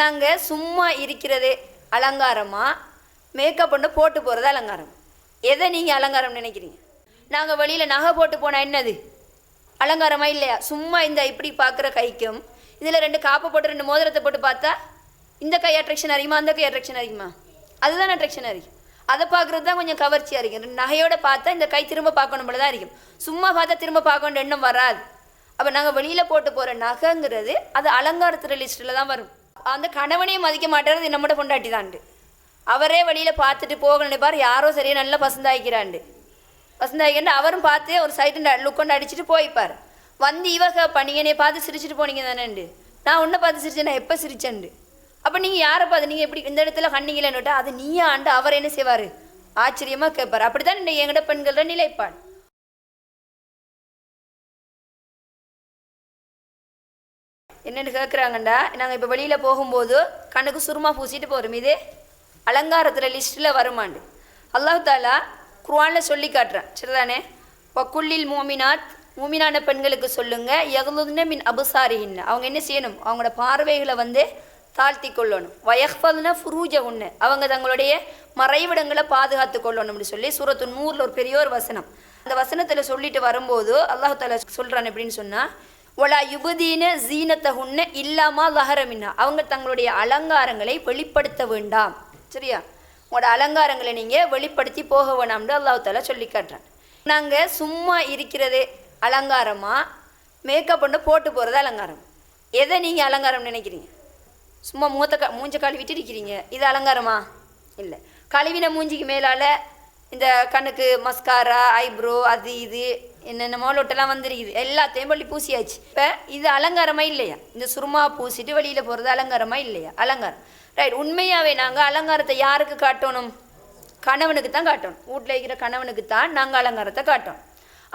நாங்கள் சும்மா இருக்கிறது அலங்காரமாக மேக்கப் பண்ண போட்டு போகிறது அலங்காரம். எதை நீங்கள் அலங்காரம் நினைக்கிறீங்க? நாங்கள் வெளியில் நகை போட்டு போனால் என்னது? அலங்காரமாக இல்லையா? சும்மா இந்த இப்படி பார்க்குற கைக்கும் இதில் ரெண்டு காப்பை போட்டு ரெண்டு மோதிரத்தை போட்டு பார்த்தா இந்த கை அட்ராக்ஷன் அறியுமா அந்த கை அட்ராக்ஷன் அறியுமா அதுதான் அட்ராக்ஷன் அறியும் அதை பார்க்குறது தான் கொஞ்சம் கவர்ச்சியாக இருக்கும். ரெண்டு நகையோட பார்த்தா இந்த கை திரும்ப பார்க்கணும் போல தான் இருக்கும். சும்மா பார்த்தா திரும்ப பார்க்கணும் எண்ணம் வராது. அப்போ நாங்கள் வெளியில் போட்டு போகிற நகைங்கிறது அது அலங்காரத்துற லிஸ்ட்டில் தான் வரும். அந்த கணவனையும் மதிக்க மாட்டேறது நம்மட பொண்டாட்டி தாண்டு அவரே வழியில் பார்த்துட்டு போகணும்னு பார் யாரோ சரியாக நல்லா பசந்தாய்க்கிறாண்டு. வசந்தாய்க்கண்டு அவரும் பார்த்து ஒரு சைட்டு லுக்கொண்டு அடிச்சுட்டு போய்ப்பார் வந்து இவக பண்ணிங்கனே பார்த்து சிரிச்சுட்டு போனீங்க தானேண்டு நான் உன்னை பார்த்து சிரிச்சேன் நான் எப்போ சிரிச்சேன்டு அப்போ நீங்கள் யாரை பார்த்து நீங்கள் எப்படி இந்த இடத்துல கண்ணீங்களேன்னுட்டா அது நீயா ஆண்டு அவர் என்ன செய்வார்? ஆச்சரியமாக கேட்பார் அப்படி தான் எங்கட பெண்களோட நிலைப்பாடு. என்னென்னு கேட்குறாங்கண்டா நாங்கள் இப்போ வெளியில் போகும்போது கண்ணுக்கு சுருமா பூசிட்டு போகிறோம் இது அலங்காரத்தில் லிஸ்ட்டில் வருமாண்டு. அல்லாஹ் தாலா குர்ஆனில் சொல்லி காட்டுறான். சரிதானே? வக்குள்ளில் மூமினாத் மூமினான பெண்களுக்கு சொல்லுங்கள் யகுலுதுன மின் அபுசாரிஹின்னு. அவங்க என்ன செய்யணும்? அவங்களோட பார்வைகளை வந்து தாழ்த்தி கொள்ளணும். வயஹ்ஃபதுன ஃபுரூஜ ஒன்று அவங்க தங்களுடைய மறைவிடங்களை பாதுகாத்து கொள்ளணும் அப்படின்னு சொல்லி சூரத்து நூறில் ஒரு பெரிய ஒரு வசனம். அந்த வசனத்தில் சொல்லிட்டு வரும்போது அல்லாஹ் தாலா சொல்கிறான் எப்படின்னு சொன்னால் ஒலா யுபதீன ஜீனத்தகுன்ன இல்லாமா லஹரமின்னா அவங்க தங்களுடைய அலங்காரங்களை வெளிப்படுத்த வேண்டாம். சரியா? உங்களோட அலங்காரங்களை நீங்கள் வெளிப்படுத்தி போக வேணாம்னு அல்லாஹ் தாலா சொல்லி காட்டுறேன். நாங்கள் சும்மா இருக்கிறதே அலங்காரமாக மேக்கப் பண்ண போட்டு போகிறது அலங்காரம்? எதை நீங்கள் அலங்காரம் நினைக்கிறீங்க? சும்மா மூத்த க மூஞ்ச கழுவிட்டு இருக்கிறீங்க. இது அலங்காரமா? இல்லை. கழுவின மூஞ்சிக்கு மேலால் இந்த கண்ணுக்கு மஸ்காரா ஐப்ரோ அது இது என்னென்னமோ லொட்டெல்லாம் வந்துருக்குது. எல்லாத்தையும் பள்ளி பூசியாச்சு. இப்போ இது அலங்காரமாக இல்லையா? இந்த சுருமா பூசிட்டு வெளியில் போகிறது அலங்காரமாக இல்லையா? அலங்காரம். ரைட் உண்மையாகவே நாங்கள் அலங்காரத்தை யாருக்கு காட்டணும்? கணவனுக்கு தான் காட்டணும். வீட்டில் இருக்கிற கணவனுக்கு தான் நாங்கள் அலங்காரத்தை காட்டணும்.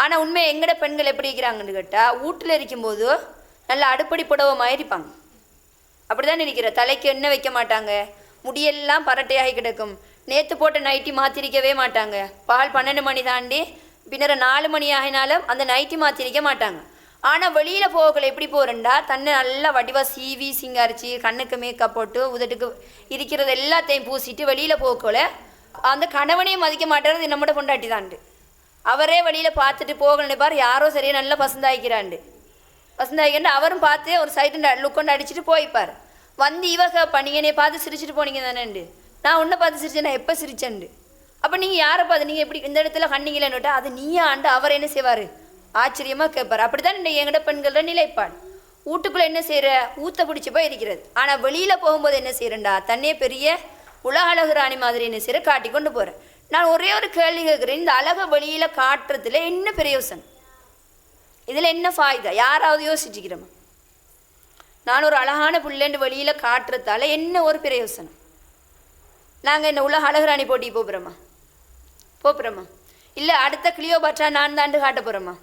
ஆனால் உண்மை எங்கட பெண்கள் எப்படி இருக்கிறாங்கன்னு கேட்டால் வீட்டில் இருக்கும்போது நல்லா அடுப்படி புடவை மாதிரி இருப்பாங்க. அப்படிதான் நினைக்கிற. தலைக்கு எண்ணெய் வைக்க மாட்டாங்க. முடியெல்லாம் பரட்டையாகி கிடக்கும். நேற்று போட்ட நைட்டி மாற்றிருக்கவே மாட்டாங்க. பால் பன்னெண்டு மணி தாண்டி பின்னர் நாலு மணி ஆகினாலும் அந்த நைட்டி மாற்றிருக்க மாட்டாங்க. ஆனால் வெளியில் போகல எப்படி போகிறேன்டா தன்னை நல்லா வடிவாக சீவி சிங்காரிச்சு கண்ணுக்கு மேக்கப் போட்டு உதட்டுக்கு இருக்கிறது எல்லாத்தையும் பூசிட்டு வெளியில் போகல அந்த கணவனையும் மதிக்க மாட்டேறது நம்மட பொண்டாட்டி தாண்டு அவரே வெளியில் பார்த்துட்டு போகணும் பார் யாரோ சரியாக நல்லா பசந்தாய்க்கிறாண்டு வசந்தாய்க்கண்டு அவரும் பார்த்து ஒரு சைட்டு லுக் கொண்டு அடிச்சுட்டு போய்ப்பார் வந்து இவக பண்ணிங்கனே பார்த்து சிரிச்சிட்டு போனீங்க தானேண்டு நான் உன்னை பார்த்து சிரிச்சேன் நான் எப்போ சிரிச்சேன்ண்டு அப்போ நீங்கள் யாரை பார்த்து நீங்கள் எப்படி இந்த இடத்துல கண்ணீங்களேன்னுட்டா அது நீயா ஆண்டு அவர் என்ன செய்வார்? ஆச்சரியமாக கேட்பார். அப்படி தான் இந்த எங்கட பெண்களோட நிலைப்பாடு. வீட்டுக்குள்ளே என்ன செய்கிற ஊத்த பிடிச்சி போய் இருக்கிறது. ஆனால் வெளியில் போகும்போது என்ன செய்கிறேன்டா தன்னே பெரிய உலக அழகு ராணி மாதிரி என்ன செய்கிற காட்டி கொண்டு போகிறேன் நான் ஒரே ஒரு கேள்வி கேட்குறேன். இந்த அழகை வெளியில் காட்டுறதுல என்ன பிரயோசனம் இதில் என்ன ஃபாய்தா? யாராவது யோசிச்சுக்கிறோமா? நான் ஒரு அழகான பிள்ளைன்னு வெளியில் காட்டுறதால என்ன ஒரு பிரயோசனம் நாங்கள் என்ன உலக அழகுராணி போட்டி போகிறோமா போகிறோமா இல்லை அடுத்த கிளியோபாட்ரா நான் தாண்டு காட்ட போகிறோமா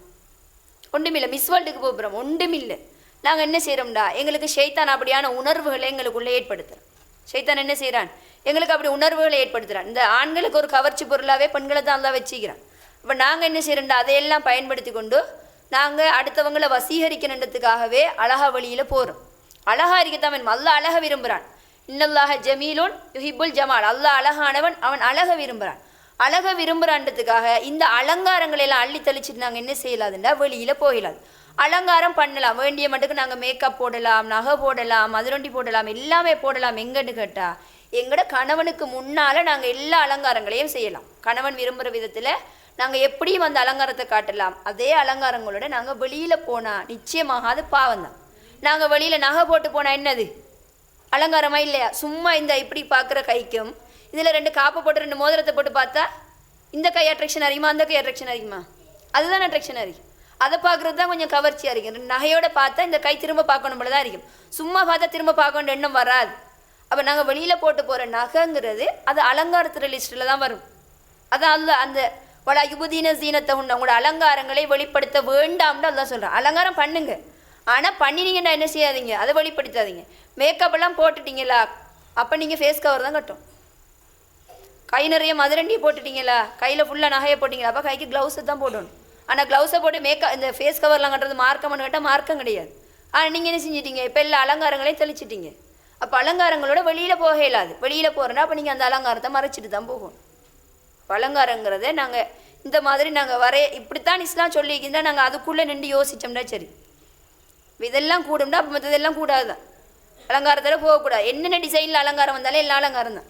ஒன்றுமில்லை மிஸ் வேர்ல்டுக்கு போகிறோம் ஒன்றுமில்லை. நாங்கள் என்ன செய்கிறோம்டா எங்களுக்கு ஷைத்தான் அப்படியான உணர்வுகளை எங்களுக்குள்ளே ஏற்படுத்துகிறோம் ஷைத்தான் என்ன செய்கிறான் எங்களுக்கு அப்படி உணர்வுகளை ஏற்படுத்துகிறான் இந்த ஆண்களுக்கு ஒரு கவர்ச்சி பொருளாகவே பெண்களை தான் தான் வச்சுக்கிறான். இப்போ நாங்கள் என்ன செய்கிறோம்டா அதையெல்லாம் பயன்படுத்தி கொண்டு நாங்கள் அடுத்தவங்களை வசீகரிக்கணுன்றதுக்காகவே அழகா வழியில் போகிறோம் அழகா இருக்கத்தான் வேணும்? அல்லா அழக விரும்புகிறான் இன்னல்லாக ஜமீலோன் யுஹிபுல் ஜமால். அல்லா அழகானவன் அவன் அழக விரும்புகிறான் அழக விரும்புகிறான்றதுக்காக இந்த அலங்காரங்களை எல்லாம் அள்ளி தெளிச்சிட்டு நாங்கள் என்ன செய்யலாதுண்டா? வெளியில் போயிடலாம் அலங்காரம் பண்ணலாம். வேண்டிய மட்டுக்கு நாங்கள் மேக்கப் போடலாம் நகை போடலாம் மதுரண்டி போடலாம் எல்லாமே போடலாம். எங்கன்னு கேட்டால் எங்கட கணவனுக்கு முன்னால் நாங்கள் எல்லா அலங்காரங்களையும் செய்யலாம். கணவன் விரும்புகிற விதத்தில் நாங்கள் எப்படியும் அந்த அலங்காரத்தை காட்டலாம். அதே அலங்காரங்களோட நாங்கள் வெளியில் போனால் நிச்சயமாக அது பாவம் தான். நாங்கள் வெளியில் நகை போட்டு போனால் என்னது? அலங்காரமா இல்லையா? சும்மா இந்த இப்படி பார்க்குற கைக்கும் இதில் ரெண்டு காப்பை போட்டு ரெண்டு மோதிரத்தை போட்டு பார்த்தா இந்த கை அட்ராக்ஷன் அறியுமா அந்த கை அட்ராக்ஷன் அறியுமா? அதுதான் அட்ராக்ஷன் அறியும் அதை பார்க்குறது தான் கொஞ்சம் கவர்ச்சியாக இருக்கும் ரெண்டு நகையோட பார்த்தா இந்த கை திரும்ப பார்க்கணும் போல தான் இருக்கும் சும்மா பார்த்தா திரும்ப பார்க்கணும் எண்ணம் வராது. அப்போ நாங்கள் வெளியில் போட்டு போகிற நகைங்கிறது அது அலங்காரத்துற லிஸ்ட்டில் தான் வரும். அதான் அல்ல அந்த வள யுபதீன சீனத்தை உண்டு அவங்களோட அலங்காரங்களை வெளிப்படுத்த வேண்டாம்னு அதான் சொல்கிறேன் அலங்காரம் பண்ணுங்க. ஆனால் பண்ணினீங்கன்னா என்ன செய்யாதீங்க? அதை வெளிப்படுத்தாதீங்க. மேக்கப்பெல்லாம் போட்டுட்டீங்களா அப்போ நீங்கள் ஃபேஸ் கவர் தான் கட்டும். கை நிறைய மதுரண்டி போட்டுட்டீங்களா? கையில் ஃபுல்லாக நகையை போட்டிங்களா? அப்போ கைக்கு க்ளவுஸை தான் போடணும். ஆனால் க்ளவுஸை போட்டு மேக்கப் இந்த ஃபேஸ் கவர்லாம் கட்டுறது மார்க்கம்னு கேட்டால் மார்க்கம் கிடையாது. ஆனால் நீங்கள் என்ன செஞ்சிட்டீங்க? இப்போ எல்லா அலங்காரங்களையும் தெளிச்சிட்டீங்க. அப்போ அலங்காரங்களோட வெளியில் போக இயலாது. வெளியில் போகிறோன்னா அப்போ நீங்கள் அந்த அலங்காரத்தை மறைச்சிட்டு தான் போகும் அலங்காரங்கிறத நாங்கள் இந்த மாதிரி நாங்கள் வரைய இப்படித்தான் இஸ்லாம் சொல்லிக்கிஇருந்தால் நாங்கள் அதுக்குள்ளே நின்று யோசித்தோம்னா சரி. இதெல்லாம் கூடும்னா அப்போ மற்றதெல்லாம் கூடாது தான் அலங்காரத்தில் போகக்கூடாது. என்னென்ன டிசைனில் அலங்காரம் வந்தாலும் எல்லா அலங்காரம் தான்